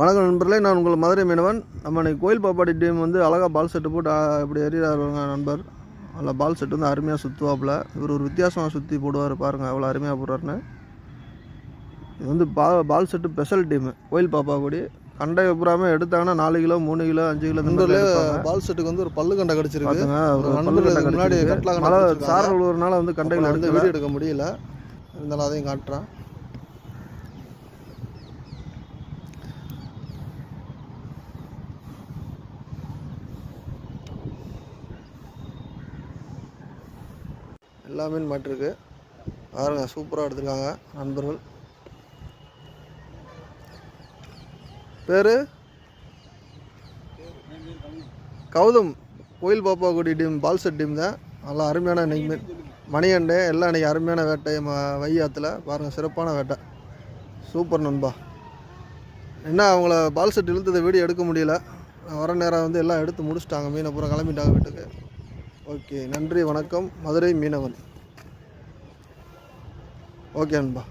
வணக்கம் நண்பர்களே நான் உங்கள் மதுரை மீனவன். நம்ம இன்னைக்கு கோயில் பாப்பாடி டீம் வந்து அழகாக பால் செட்டு போட்டு இப்படி எறிகிறாருங்க நண்பர். அதில் பால் செட்டு வந்து அருமையாக சுற்றுவாப்பில் இவர் ஒரு வித்தியாசமாக சுற்றி போடுவார் பாருங்கள் அவ்வளோ அருமையாக போடுறாருன்னு. இது வந்து பா பால் செட்டு ஸ்பெஷல் டீமு கோயில் பாப்பா கூடி கண்டை புறாமே எடுத்தாங்கன்னா நாலு கிலோ மூணு கிலோ அஞ்சு கிலோ எடுப்பாங்க. பால் செட்டுக்கு வந்து ஒரு பல்லு கண்டை கடிச்சிருக்கு. முன்னாடி. சாரல் விழுறதுனால வந்து கண்டைகள் எடுத்து வீடியோ எடுக்க முடியல. இருந்தாலும் அதையும் காட்டுறேன். எல்லா மீன் மாட்டிருக்கு பாருங்கள் சூப்பராக எடுத்துருக்காங்க நண்பர்கள். பேர்? கௌதம். கோயில் பாப்பாக்குடி டீம் பால்செட் டீம் தான். நல்லா அருமையான இன்னைக்கு மீன் மணிகண்டே எல்லாம் அன்றைக்கி அருமையான வேட்டை ம வையாத்தில். பாருங்கள் சிறப்பான வேட்டை. சூப்பர் நண்பா. என்ன அவங்கள பால் செட் இழுத்ததை வீடியோ எடுக்க முடியல. வர நேரம் வந்து எல்லாம் எடுத்து முடிச்சிட்டாங்க மீன் அப்புறம் கிளம்பிட்டாங்க வீட்டுக்கு. ஓகே நன்றி வணக்கம். மதுரை மீனவன். ஓகே அன்பா.